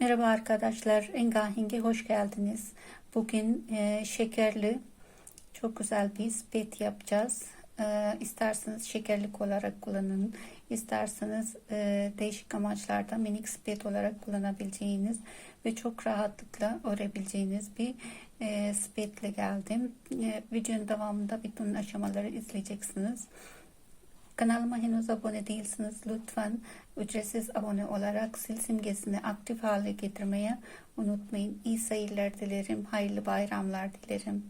Merhaba arkadaşlar, Engahing'e hoş geldiniz. Bugün e, şekerli, çok güzel bir spet yapacağız. E, isterseniz şekerlik olarak kullanın, isterseniz e, değişik amaçlarda minik spet olarak kullanabileceğiniz ve çok rahatlıkla örebileceğiniz bir e, spetle geldim. E, videonun devamında bütün aşamaları izleyeceksiniz. Kanalıma henüz abone değilsiniz. Lütfen ücretsiz abone olarak sil simgesini aktif hale getirmeye unutmayın. İyi seyirler dilerim. Hayırlı bayramlar dilerim.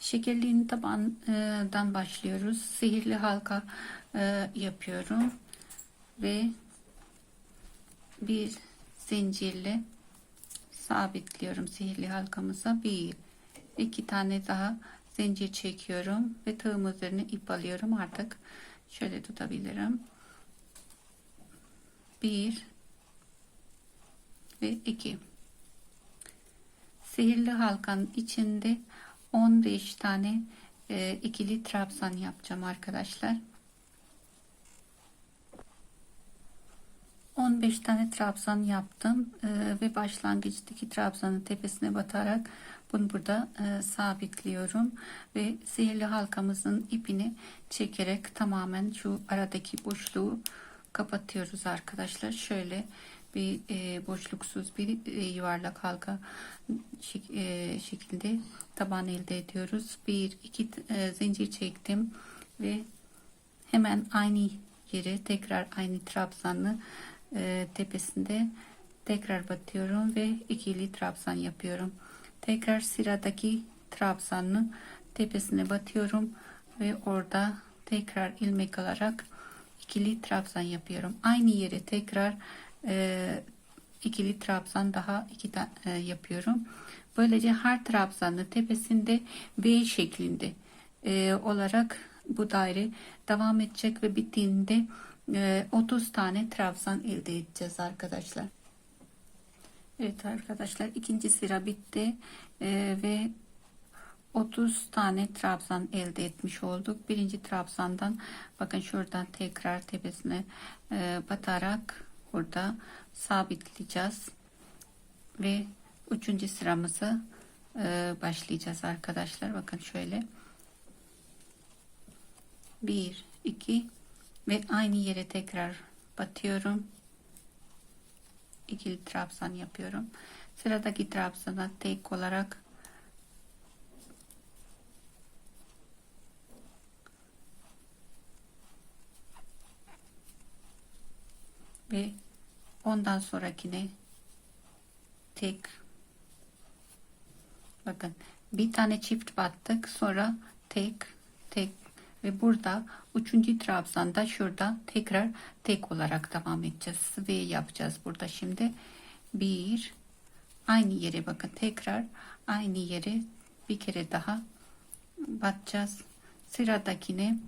Şekerliğin tabandan başlıyoruz. Sihirli halka e, yapıyorum. Ve bir zincirle sabitliyorum sihirli halkamıza. Bir, iki tane daha zincir çekiyorum ve tığım üzerine ip alıyorum. Artık şöyle tutabilirim. Bir ve iki. Sihirli halkanın içinde 15 tane e, ikili trabzan yapacağım arkadaşlar. 15 tane trabzan yaptım e, ve başlangıçtaki trabzanın tepesine batarak bunu burada e, sabitliyorum ve sihirli halkamızın ipini çekerek tamamen şu aradaki boşluğu kapatıyoruz arkadaşlar. Şöyle bir e, boşluksuz bir e, yuvarlak halka şek e, şekilde taban elde ediyoruz. Bir iki e, zincir çektim ve hemen aynı yere tekrar aynı trabzanlı e, tepesinde tekrar batıyorum ve ikili trabzan yapıyorum. Tekrar sıradaki trabzanın tepesine batıyorum ve orada tekrar ilmek alarak ikili trabzan yapıyorum. Aynı yere tekrar e, ikili trabzan daha iki tane yapıyorum. Böylece her trabzanın tepesinde V şeklinde e, olarak bu daire devam edecek ve bittiğinde 30 e, tane trabzan elde edeceğiz arkadaşlar. Evet arkadaşlar ikinci sıra bitti ee, ve 30 tane trabzan elde etmiş olduk. Birinci trabzandan bakın şuradan tekrar tepesine e, batarak burada sabitleyeceğiz ve üçüncü sıramızı e, başlayacağız arkadaşlar. Bakın şöyle 1 2 ve aynı yere tekrar batıyorum ikili trabzan yapıyorum. Sıradaki trabzana tek olarak ve ondan sonrakine tek bakın bir tane çift battık sonra tek tek ve burada üçüncü trabzanda şurada tekrar tek olarak devam edeceğiz. Ve yapacağız burada şimdi. Bir aynı yere bakın. Tekrar aynı yere bir kere daha batacağız sıradakine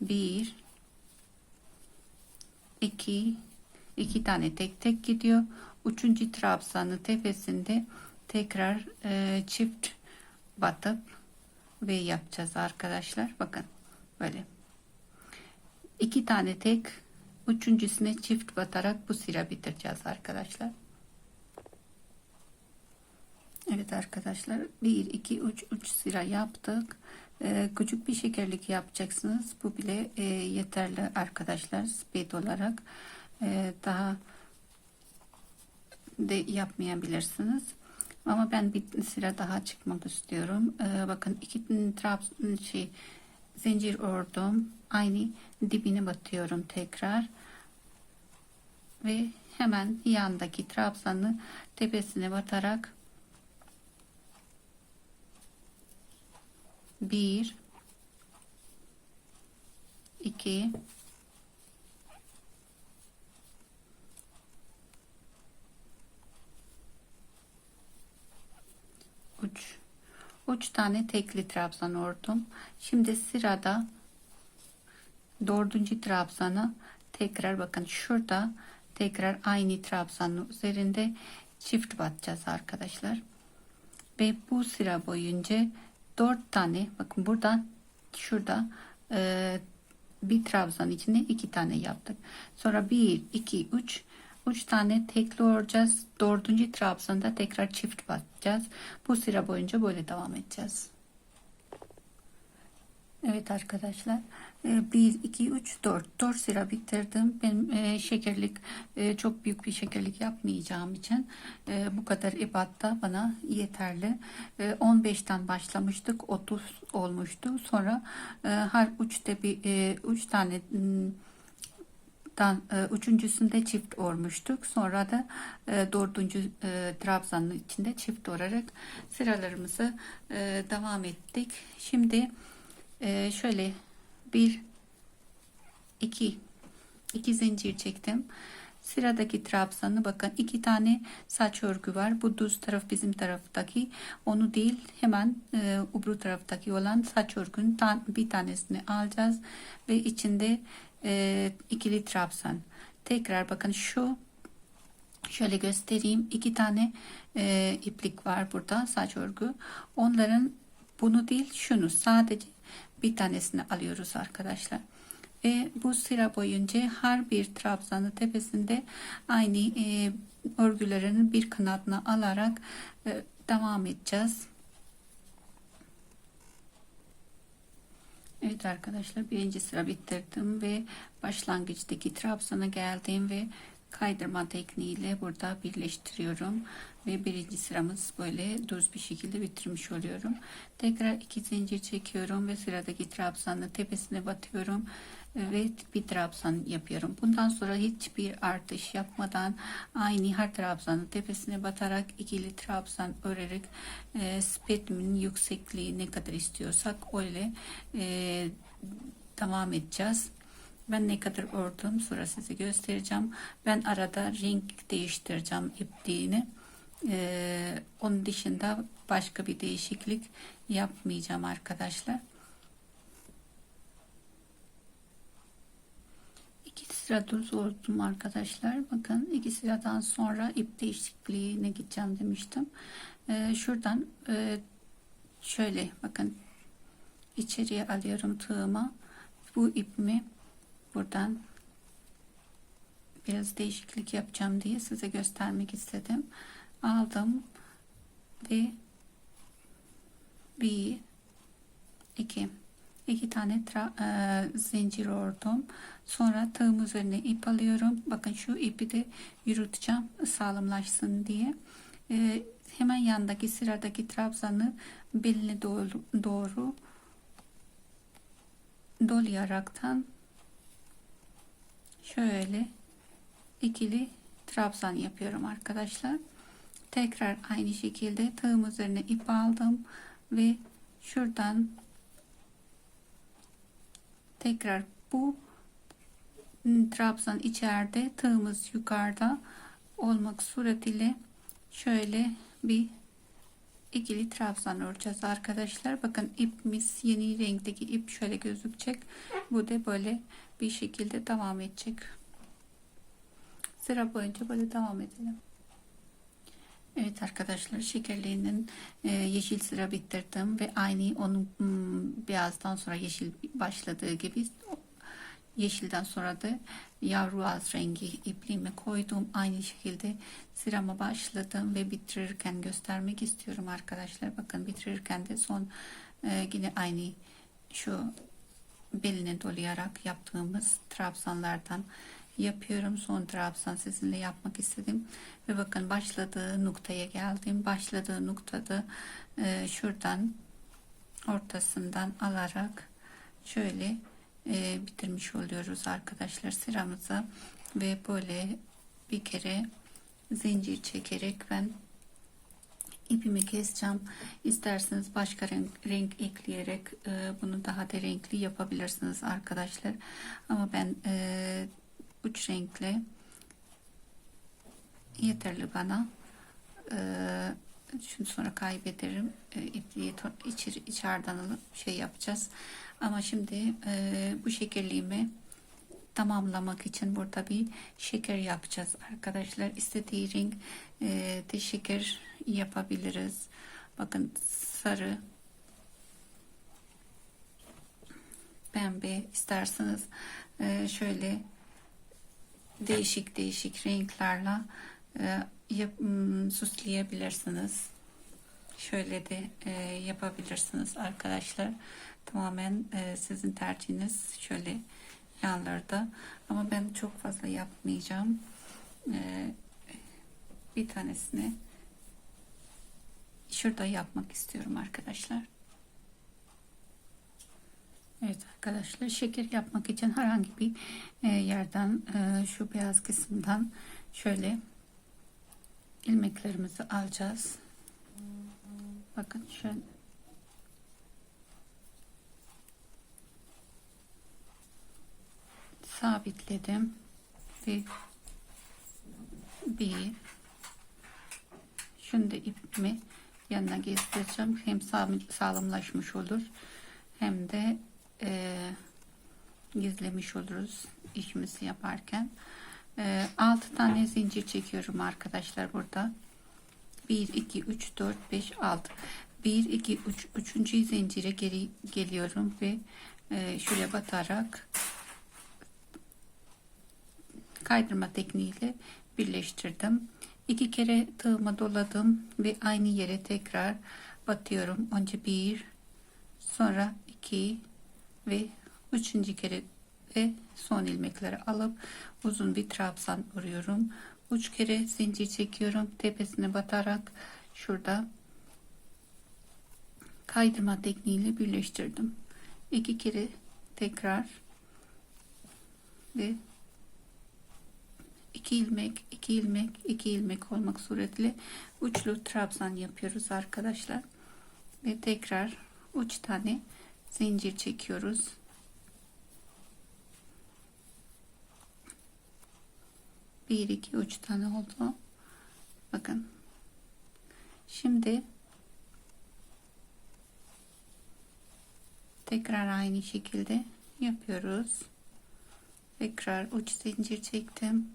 bir iki iki tane tek tek gidiyor. Üçüncü trabzanın tepesinde tekrar e, çift batıp V yapacağız arkadaşlar. Bakın böyle. iki tane tek üçüncüsüne çift batarak bu sıra bitireceğiz arkadaşlar. Evet arkadaşlar 1 2 3 3 sıra yaptık. Ee, küçük bir şekerlik yapacaksınız. Bu bile e, yeterli arkadaşlar. Speed olarak e, daha de yapmayabilirsiniz. Ama ben bir sıra daha çıkmak istiyorum. Ee, bakın iki trab şey zincir ördüm. Aynı dibine batıyorum tekrar. Ve hemen yandaki trabzanı tepesine batarak bir iki 3 3 tane tekli trabzan ördüm. Şimdi sırada dördüncü trabzanı tekrar bakın şurada tekrar aynı trabzanın üzerinde çift batacağız arkadaşlar. Ve bu sıra boyunca 4 tane bakın buradan şurada e, bir trabzan içine iki tane yaptık. Sonra bir, iki, üç, üç tane tekli öreceğiz. Dördüncü trabzanda tekrar çift batacağız. Bu sıra boyunca böyle devam edeceğiz. Evet arkadaşlar. 1, 2, 3, 4. 4 sıra bitirdim. Benim e, şekerlik e, çok büyük bir şekerlik yapmayacağım için e, bu kadar ibatta bana yeterli. E, 15'ten başlamıştık. 30 olmuştu. Sonra e, her uçta bir e, üç tane m, dan e, üçüncüsünde çift örmüştük. Sonra da e, dördüncü e, trabzanın içinde çift örarak sıralarımızı e, devam ettik. Şimdi e, şöyle bir iki iki zincir çektim. Sıradaki trabzanı bakın iki tane saç örgü var. Bu düz taraf bizim taraftaki. Onu değil hemen e, ubru taraftaki olan saç örgünün bir tanesini alacağız ve içinde e, ikili trabzan. Tekrar bakın şu şöyle göstereyim. iki tane e, iplik var burada saç örgü. Onların bunu değil şunu sadece bir tanesini alıyoruz arkadaşlar. Ve bu sıra boyunca her bir trabzanın tepesinde aynı e, örgülerin bir kanadını alarak e, devam edeceğiz. Evet arkadaşlar birinci sıra bitirdim ve başlangıçtaki trabzana geldim ve kaydırma tekniğiyle burada birleştiriyorum ve birinci sıramız böyle düz bir şekilde bitirmiş oluyorum. Tekrar iki zincir çekiyorum ve sıradaki trabzanın tepesine batıyorum ve bir trabzan yapıyorum. Bundan sonra hiçbir artış yapmadan aynı her trabzanın tepesine batarak ikili trabzan örerek e, spetimin yüksekliği ne kadar istiyorsak öyle e, devam edeceğiz. Ben ne kadar ördüm sonra size göstereceğim. Ben arada renk değiştireceğim ipliğini. Ee, onun dışında başka bir değişiklik yapmayacağım arkadaşlar. İki sıra düz ördüm arkadaşlar. Bakın iki sıradan sonra ip değişikliğine gideceğim demiştim. Ee, şuradan e, şöyle bakın içeriye alıyorum tığıma. Bu ipimi buradan biraz değişiklik yapacağım diye size göstermek istedim. Aldım ve bir iki iki tane tra, e, zincir ördüm. Sonra tığım üzerine ip alıyorum. Bakın şu ipi de yürüteceğim sağlamlaşsın diye. E, hemen yandaki sıradaki trabzanı beline doğru, doğru dolayaraktan şöyle ikili trabzan yapıyorum arkadaşlar. Tekrar aynı şekilde tığım üzerine ip aldım ve şuradan tekrar bu trabzan içeride tığımız yukarıda olmak suretiyle şöyle bir ikili trabzan öreceğiz arkadaşlar. Bakın ipimiz yeni renkteki ip şöyle gözükecek. Bu da böyle bir şekilde devam edecek. Sıra boyunca böyle devam edelim. Evet arkadaşlar şekerliğinin e, yeşil sıra bitirdim ve aynı onun hmm, birazdan sonra yeşil başladığı gibi yeşilden sonra da yavru az rengi ipliğimi koydum. Aynı şekilde sırama başladım ve bitirirken göstermek istiyorum arkadaşlar. Bakın bitirirken de son e, yine aynı şu beline dolayarak yaptığımız trabzanlardan yapıyorum. Son trabzan sizinle yapmak istedim. Ve bakın başladığı noktaya geldim. Başladığı noktada e, şuradan ortasından alarak şöyle e, bitirmiş oluyoruz arkadaşlar sıramızı ve böyle bir kere zincir çekerek ben ipimi keseceğim. İsterseniz başka renk, renk ekleyerek e, bunu daha da renkli yapabilirsiniz arkadaşlar. Ama ben e, uç renkli yeterli bana. E, şimdi sonra kaybederim. E, ipliği içeri, içeriden alıp şey yapacağız. Ama şimdi e, bu şekerliğimi tamamlamak için burada bir şeker yapacağız arkadaşlar. İstediği renk e, de şeker yapabiliriz. Bakın sarı pembe isterseniz e, şöyle değişik değişik renklerle e, yap, m, süsleyebilirsiniz. Şöyle de e, yapabilirsiniz arkadaşlar. Tamamen e, sizin tercihiniz. Şöyle yanlarda. Ama ben çok fazla yapmayacağım. Bir tanesini şurada yapmak istiyorum arkadaşlar. Evet arkadaşlar şeker yapmak için herhangi bir e, yerden e, şu beyaz kısımdan şöyle ilmeklerimizi alacağız. Bakın şöyle sabitledim bir şunu da ipimi yanına gezdireceğim. Hem sağlamlaşmış olur hem de e, gizlemiş oluruz işimizi yaparken. E, 6 tane zincir çekiyorum arkadaşlar burada. 1, 2, 3, 4, 5, 6. 1, 2, 3, 3. zincire geri geliyorum ve e, şuraya batarak kaydırma tekniğiyle birleştirdim. İki kere tığıma doladım ve aynı yere tekrar batıyorum. Önce bir, sonra iki ve üçüncü kere ve son ilmekleri alıp uzun bir trabzan örüyorum. Üç kere zincir çekiyorum. Tepesine batarak şurada kaydırma tekniğiyle birleştirdim. İki kere tekrar ve iki ilmek, iki ilmek, iki ilmek olmak suretiyle uçlu trabzan yapıyoruz arkadaşlar. Ve tekrar uç tane zincir çekiyoruz. Bir, iki, üç tane oldu. Bakın. Şimdi tekrar aynı şekilde yapıyoruz. Tekrar uç zincir çektim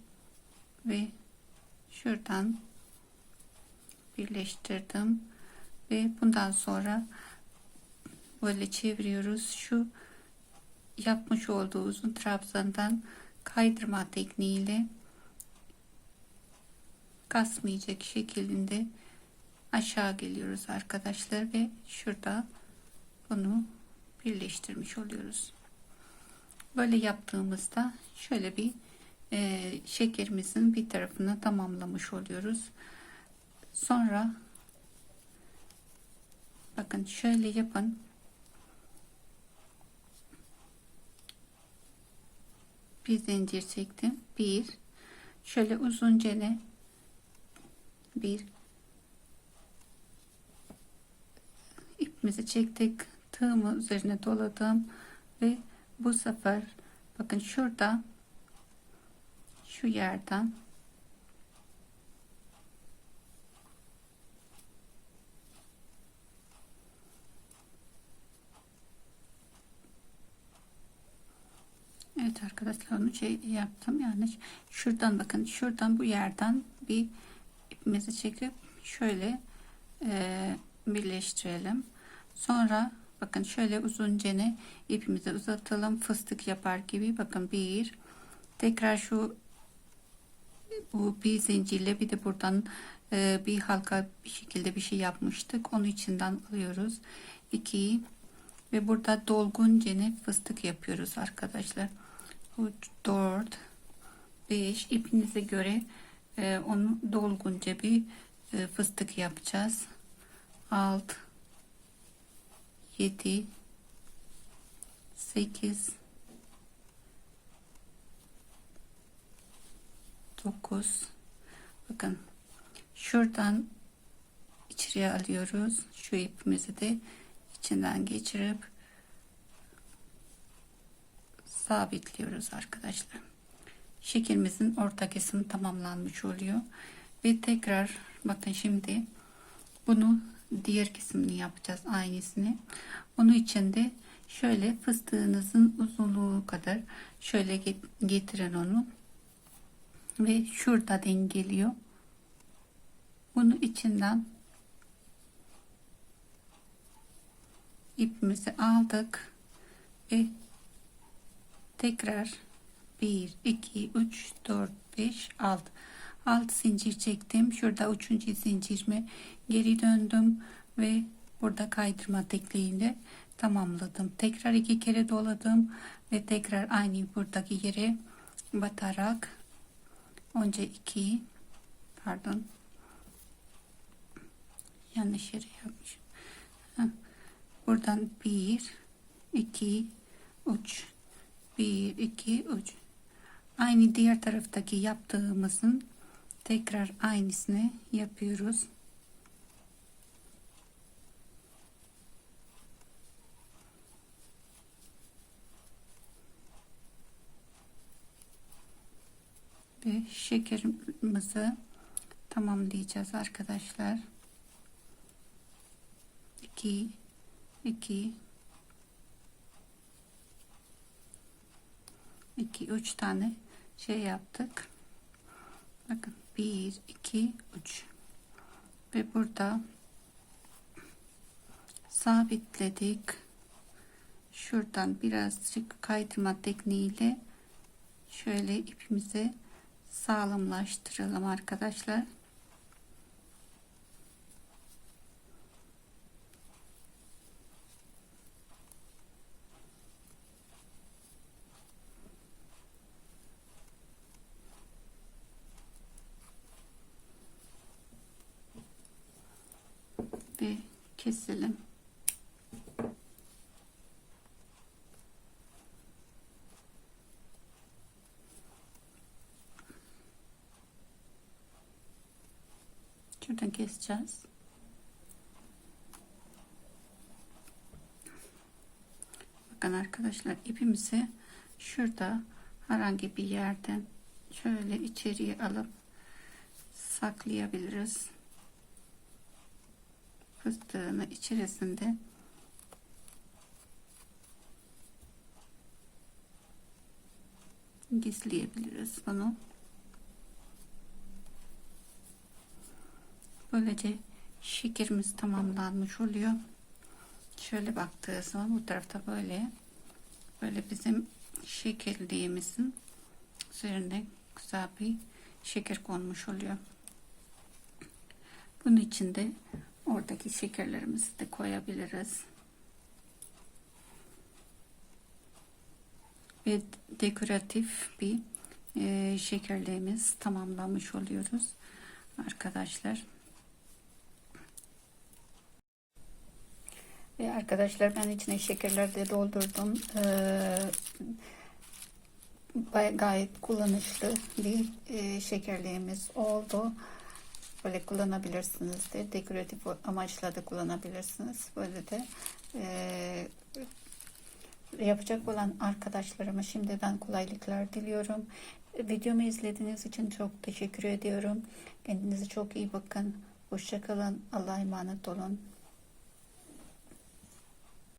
ve şuradan birleştirdim ve bundan sonra böyle çeviriyoruz şu yapmış olduğu uzun trabzandan kaydırma tekniğiyle kasmayacak şekilde aşağı geliyoruz arkadaşlar ve şurada bunu birleştirmiş oluyoruz böyle yaptığımızda şöyle bir e, şekerimizin bir tarafını tamamlamış oluyoruz. Sonra bakın şöyle yapın. Bir zincir çektim. Bir şöyle uzunca ne bir ipimizi çektik. Tığımı üzerine doladım ve bu sefer bakın şurada şu yerden Evet arkadaşlar onu şey yaptım yani şuradan bakın şuradan bu yerden bir ipimizi çekip şöyle e, birleştirelim sonra bakın şöyle uzunca ipimizi uzatalım fıstık yapar gibi bakın bir tekrar şu bu bir zincirle bir de buradan e, bir halka bir şekilde bir şey yapmıştık. Onu içinden alıyoruz. 2 ve burada dolgun cene fıstık yapıyoruz arkadaşlar. 4 5 ipinize göre e, onu dolgunca bir e, fıstık yapacağız. 6 7 8 9 bakın şuradan içeriye alıyoruz. Şu ipimizi de içinden geçirip sabitliyoruz arkadaşlar. Şeklimizin orta kesimi tamamlanmış oluyor. Ve tekrar bakın şimdi bunu diğer kesimini yapacağız aynısını. Onun için de şöyle fıstığınızın uzunluğu kadar şöyle getirin onu. Ve şurada dengeliyor. Bunu içinden ipimizi aldık ve tekrar 1 2 3 4 5 6 6 zincir çektim. Şurada üçüncü zincirimi geri döndüm ve burada kaydırma tekniğiyle tamamladım. Tekrar iki kere doladım ve tekrar aynı buradaki yere batarak önce 2 pardon yanlış yere yapmışım. Buradan 1 2 3 1 2 3 aynı diğer taraftaki yaptığımızın tekrar aynısını yapıyoruz. Ve şekerimizi tamamlayacağız arkadaşlar. 2 2 2 3 tane şey yaptık. Bakın 1 2 3 ve burada sabitledik. Şuradan birazcık kaydırma tekniğiyle şöyle ipimizi sağlamlaştıralım arkadaşlar ve keselim. Şuradan keseceğiz. Bakın arkadaşlar ipimizi şurada herhangi bir yerden şöyle içeriye alıp saklayabiliriz fıstığını içerisinde gizleyebiliriz bunu. Böylece şekerimiz tamamlanmış oluyor. Şöyle baktığı zaman bu tarafta böyle böyle bizim şekerliğimizin üzerine güzel bir şeker konmuş oluyor. Bunun içinde Oradaki şekerlerimizi de koyabiliriz. Ve dekoratif bir e, şekerliğimiz tamamlamış oluyoruz arkadaşlar. Ve arkadaşlar ben içine şekerler de doldurdum. Ee, gayet kullanışlı bir e, şekerliğimiz oldu. Böyle kullanabilirsiniz de dekoratif amaçla da kullanabilirsiniz. Böyle de e, yapacak olan arkadaşlarıma şimdiden kolaylıklar diliyorum. Videomu izlediğiniz için çok teşekkür ediyorum. Kendinize çok iyi bakın. Hoşçakalın. Allah'a emanet olun.